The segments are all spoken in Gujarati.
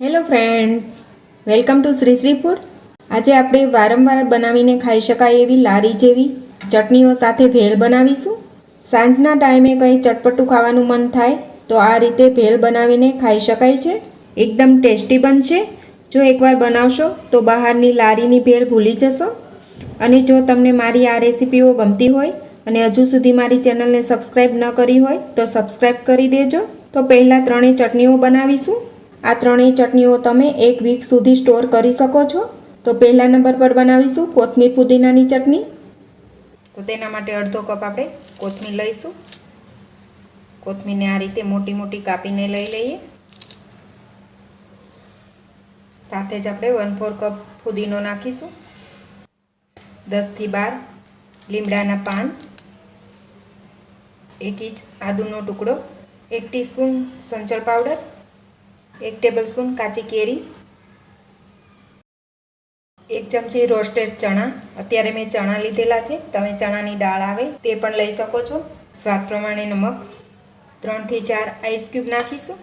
Hello friends welcome to Shri Shri food આજે આપણે વારંવાર બનાવીને ખાઈ શકાય એવી લારી જેવી ચટણીઓ સાથે ભેળ બનાવીશું. સાંજના ટાઈમે કંઈ ચટપટું ખાવાનું મન થાય, તો આ રીતે ભેળ બનાવીને ખાઈ શકાય છે. એકદમ ટેસ્ટી બનશે. જો એકવાર બનાવશો, તો બહારની લારીની ભેળ ભૂલી જશો. અને જો તમને મારી આ રેસીપીઓ ગમતી હોય અને હજુ સુધી મારી ચેનલને સબસ્ક્રાઈબ ન કરી હોય, તો સબસ્ક્રાઈબ કરી દેજો. તો પહેલાં ત્રણેય ચટણીઓ બનાવીશું. આ ત્રણેય ચટણીઓ તમે એક વીક સુધી સ્ટોર કરી શકો છો. તો પહેલા નંબર પર બનાવીશું કોથમીર પુદીનાની ચટણી. તો તેના માટે અડધો કપ આપણે કોથમીર લઈશું. કોથમીરને આ રીતે મોટી મોટી કાપીને લઈ લઈએ. સાથે જ આપણે વન ફોર કપ ફુદીનો નાખીશું. દસથી બાર લીમડાના પાન, એક ઇંચ આદુનો ટુકડો, એક ટીસ્પૂન સંચળ પાવડર એક ટેબલસ્પૂન કાચી કેરી એક ચમચી રોસ્ટેડ ચણા અત્યારે મેં ચણા લીધેલા છે, તમે ચણાની દાળ આવે તે પણ લઈ શકો છો. સ્વાદ પ્રમાણે નમક, ત્રણથી ચાર આઈસ ક્યુબ નાખીશું.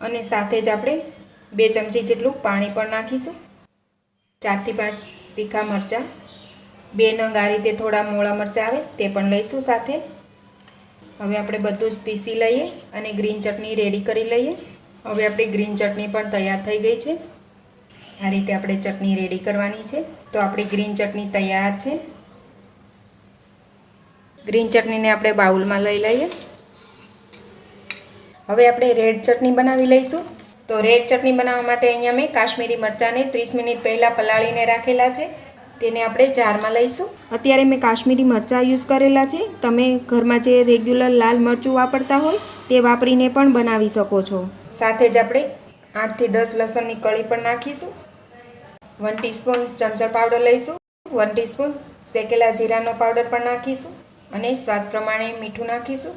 અને સાથે જ આપણે બે ચમચી જેટલું પાણી પણ નાખીશું. ચારથી પાંચ તીખા મરચાં, બે નંગ આ રીતે થોડા મોળા મરચાં આવે તે પણ લઈશું સાથે. હવે આપણે બધું જ પીસી લઈએ અને ગ્રીન ચટણી રેડી કરી લઈએ. હવે આપણી ગ્રીન ચટણી પણ તૈયાર થઈ ગઈ છે. આ રીતે આપણે ચટણી રેડી કરવાની છે. તો આપણી ગ્રીન ચટણી તૈયાર છે. ગ્રીન ચટણીને આપણે બાઉલમાં લઈ લઈએ. હવે આપણે રેડ ચટણી બનાવી લઈશું. તો રેડ ચટણી બનાવવા માટે અહીંયા મેં કાશ્મીરી મરચાંને ત્રીસ મિનિટ પહેલાં પલાળીને રાખેલા છે. તેને આપણે જારમાં લઈશું. અત્યારે મેં કાશ્મીરી મરચાં યુઝ કરેલા છે. તમે ઘરમાં જે રેગ્યુલર લાલ મરચું વાપરતા હોય તે વાપરીને પણ બનાવી શકો છો. સાથે જ આપણે આઠથી દસ લસણની કળી પણ નાખીશું. વન ટીસ્પૂન ચમચા પાવડર લઈશું. વન ટીસ્પૂન શેકેલા જીરાનો પાવડર પણ નાખીશું અને સ્વાદ પ્રમાણે મીઠું નાખીશું.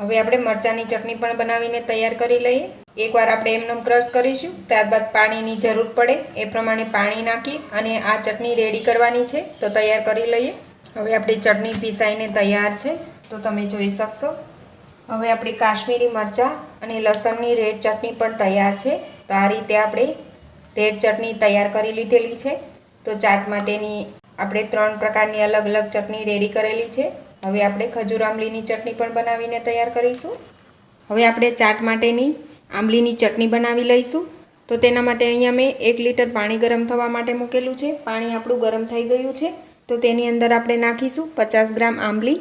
હવે આપણે મરચાંની ચટણી પણ બનાવીને તૈયાર કરી લઈએ. એકવાર આપણે એમનો ક્રશ કરીશું. ત્યારબાદ પાણીની જરૂર પડે એ પ્રમાણે પાણી નાખી અને આ ચટણી રેડી કરવાની છે તો તૈયાર કરી લઈએ. હવે આપણી ચટણી પીસાઈને તૈયાર છે તો તમે જોઈ શકશો. હવે આપણી કાશ્મીરી મરચાં અને લસણની રેડ ચટણી પણ તૈયાર છે. તો આ રીતે આપણે રેડ ચટણી તૈયાર કરી લીધેલી છે. તો ચાટ માટેની આપણે ત્રણ પ્રકારની અલગ અલગ ચટણી રેડી કરેલી છે. હવે આપણે ખજૂર આંબલીની ચટણી પણ બનાવીને તૈયાર કરીશું. હવે આપણે ચાટ માટેની આંબલીની ચટણી બનાવી લઈશું. તો તેના માટે અહીંયા મેં એક લીટર પાણી ગરમ થવા માટે મૂકેલું છે. પાણી આપણું ગરમ થઈ ગયું છે. તો તેની અંદર આપણે નાખીશું પચાસ ગ્રામ આંબલી.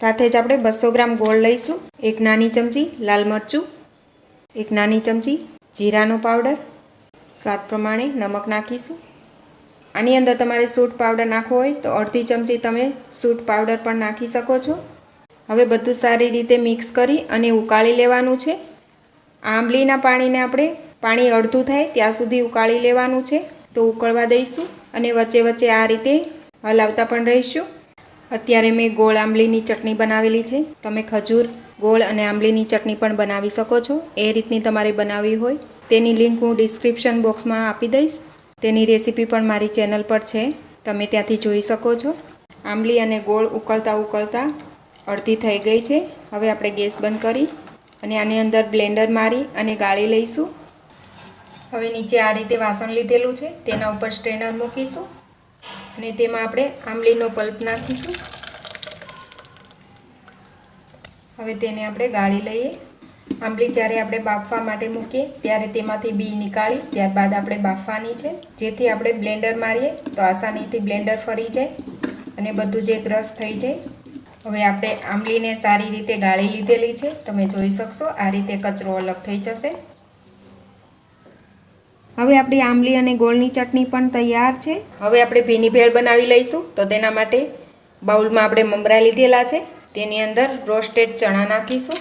સાથે જ આપણે બસો ગ્રામ ગોળ લઈશું. એક નાની ચમચી લાલ મરચું, એક નાની ચમચી જીરાનો પાવડર. સ્વાદ પ્રમાણે નમક નાખીશું. આની અંદર તમારે સૂટ પાવડર નાખવો હોય તો અડધી ચમચી તમે સૂટ પાવડર પણ નાખી શકો છો. હવે બધું સારી રીતે મિક્સ કરી અને ઉકાળી લેવાનું છે. આંબલીના પાણીને આપણે પાણી અડધું થાય ત્યાં સુધી ઉકાળી લેવાનું છે. તો ઉકળવા દઈશું અને વચ્ચે વચ્ચે આ રીતે હલાવતા પણ રહીશું. અત્યારે મેં ગોળ આંબલીની ચટણી બનાવેલી છે. તમે ખજૂર, ગોળ અને આંબલીની ચટણી પણ બનાવી શકો છો. એ રીતની તમારે બનાવવી હોય. તેની લિંક હું ડિસ્ક્રિપ્શન બોક્સમાં આપી દઈશ. તેની રેસીપી પણ મારી ચેનલ પર છે. તમે ત્યાંથી જોઈ શકો છો. આંબલી અને ગોળ ઉકળતા ઉકળતા અડધી થઈ ગઈ છે. હવે આપણે ગેસ બંધ કરી અને આની અંદર બ્લેન્ડર મારી અને ગાળી લઈશું. હવે નીચે આ રીતે વાસણ લીધેલું છે. તેના ઉપર સ્ટ્રેનર મૂકીશું. અને તેમાં આપણે આંબલીનો પલ્પ નાખીશું. હવે તેને આપણે ગાળી લઈએ. આંબલી જ્યારે આપણે બાફવા માટે મૂકીએ, ત્યારે તેમાંથી બી નીકાળી, ત્યારબાદ આપણે બાફવાની છે. જેથી આપણે બ્લેન્ડર મારીએ, તો આસાનીથી બ્લેન્ડર ફરી જાય અને બધું જે રસ થઈ જાય. હવે આપણે આંબલીને સારી રીતે ગાળી લીધેલી છે. તમે જોઈ શકશો, આ રીતે કચરો અલગ થઈ જશે. હવે આપણી આંબલી અને ગોળની ચટણી પણ તૈયાર છે. હવે આપણે ભીની ભેળ બનાવી લઈશું. તો તેના માટે બાઉલમાં આપણે મમરા લીધેલા છે. તેની અંદર રોસ્ટેડ ચણા નાખીશું.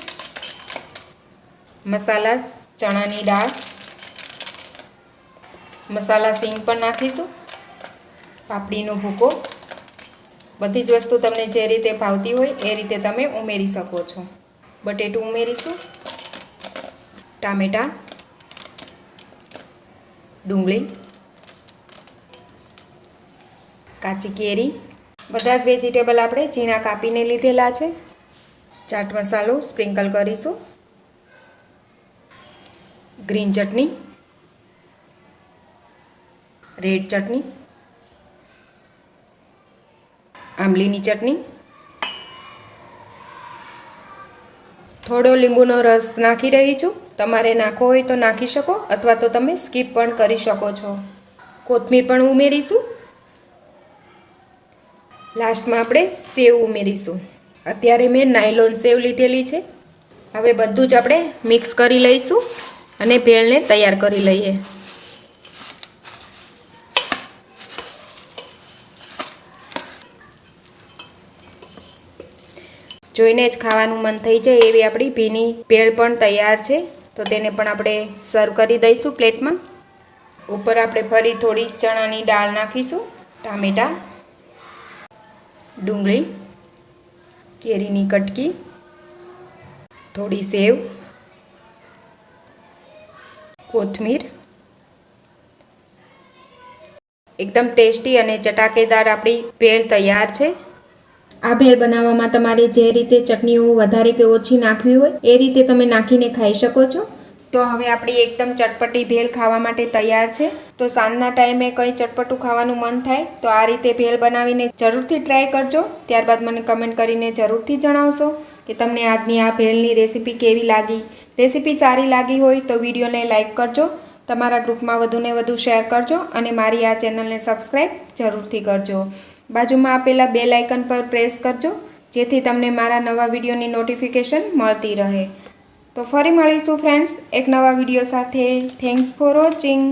મસાલા, ચણાની દાળ. મસાલા સિંગ પણ નાખીશું. પાપડીનો ભૂકો. બધી જ વસ્તુ તમને જે રીતે ભાવતી હોય એ રીતે તમે ઉમેરી શકો છો. બટેટું ઉમેરીશું. ટામેટાં. ડુંગળી, કાચી કેરી, બધા જ વેજીટેબલ આપણે ઝીણા કાપીને લીધેલા છે. ચાટ મસાલો સ્પ્રિંકલ કરીશું. ગ્રીન ચટણી, રેડ ચટણી, આંબલીની ચટણી થોડો લીંબુનો રસ નાખી રહી છું. તમારે નાખવો હોય તો નાખી શકો અથવા તો તમે સ્કીપ પણ કરી શકો છો. કોથમીર પણ ઉમેરીશું. લાસ્ટમાં આપણે સેવ ઉમેરીશું. અત્યારે મેં નાયલોન સેવ લીધેલી છે. હવે બધું જ આપણે મિક્સ કરી લઈશું અને ભેળને તૈયાર કરી લઈએ. જોઈને જ ખાવાનું મન થઈ જાય એવી આપણી ભીની ભેળ પણ તૈયાર છે. તો તેને પણ આપણે સર્વ કરી દઈશું પ્લેટમાં. ઉપર આપણે ફરી થોડી ચણાની દાળ નાખીશું. ટામેટાં, ડુંગળી, કેરીની કટકી, થોડી સેવ, કોથમીર. એકદમ ટેસ્ટી અને ચટાકેદાર આપણી ભેળ તૈયાર છે. આ ભેળ બનાવવામાં તમારે જે રીતે ચટણીઓ વધારે કે ઓછી નાખવી હોય, એ રીતે તમે નાખીને ખાઈ શકો છો. તો હવે આપણી એકદમ ચટપટી ભેળ ખાવા માટે તૈયાર છે. તો સાંજના ટાઈમે કંઈ ચટપટું ખાવાનું મન થાય, તો આ રીતે ભેળ બનાવીને જરૂરથી ટ્રાય કરજો. ત્યારબાદ મને કમેન્ટ કરીને જરૂરથી જણાવશો કે તમને આજની આ ભેળની રેસીપી કેવી લાગી. રેસીપી સારી લાગી હોય તો વિડીયોને લાઇક કરજો, તમારા ગ્રુપમાં વધુને વધુ શેર કરજો અને મારી આ ચેનલને સબસ્ક્રાઈબ જરૂરથી કરજો. બાજુમાં આપેલા બે લાઇકન પર પ્રેસ કરજો, જેથી તમને મારા નવા વિડીયોની નોટિફિકેશન મળતી રહે. તો ફરી મળીશું ફ્રેન્ડ્સ એક નવા વીડિયો સાથે. Thanks for watching